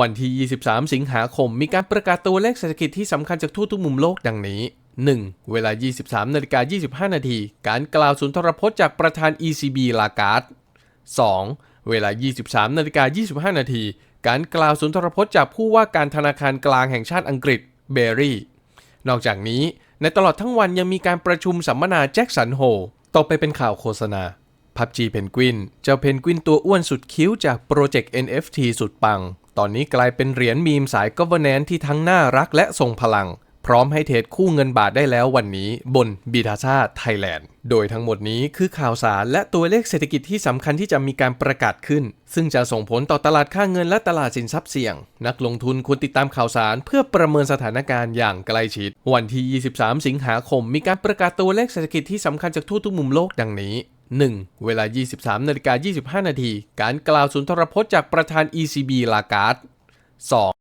วันที่ 23 สิงหาคม มีการประกาศตัวเลขเศรษฐกิจที่สำคัญจากทั่วทุกมุมโลกดังนี้ 1. เวลา 23นาฬิกา25 นาที การกล่าวสุนทรพจน์จากประธาน ECB ลาการ์ด 2. เวลา 23นาฬิกา25 นาที การกล่าวสุนทรพจน์จากผู้ว่าการธนาคารกลางแห่งชาติอังกฤษ เบรี่ นอกจากนี้ ในตลอดทั้งวันยังมีการประชุมสัมมนาแจ็คสันโฮ ต่อไปเป็นข่าวโฆษณาพับจีเพนกวิน เจ้าเพนกวินตัวอ้วนสุดคิ้วจากโปรเจกต์ NFT สุดปัง ตอนนี้กลายเป็นเหรียญมีมสาย governance ที่ทั้งน่ารักและทรงพลัง พร้อมให้เทรดคู่เงินบาทได้แล้ววันนี้บนบีทาซาไทยแลนด์ โดยทั้งหมดนี้คือข่าวสารและตัวเลขเศรษฐกิจที่สำคัญที่จะมีการประกาศขึ้น ซึ่งจะส่งผลต่อตลาดค่าเงินและตลาดสินทรัพย์เสี่ยง นักลงทุนควรติดตามข่าวสารเพื่อประเมินสถานการณ์อย่างใกล้ชิด วันที่ 23 สิงหาคม มีการประกาศตัวเลขเศรษฐกิจที่สำคัญจากทั่วทุกมุมโลกดังนี้ 1. เวลา 23นาฬิกา25 นาที การกล่าวสุนทรพจน์จากประธาน ECB ลาการ์ด 2.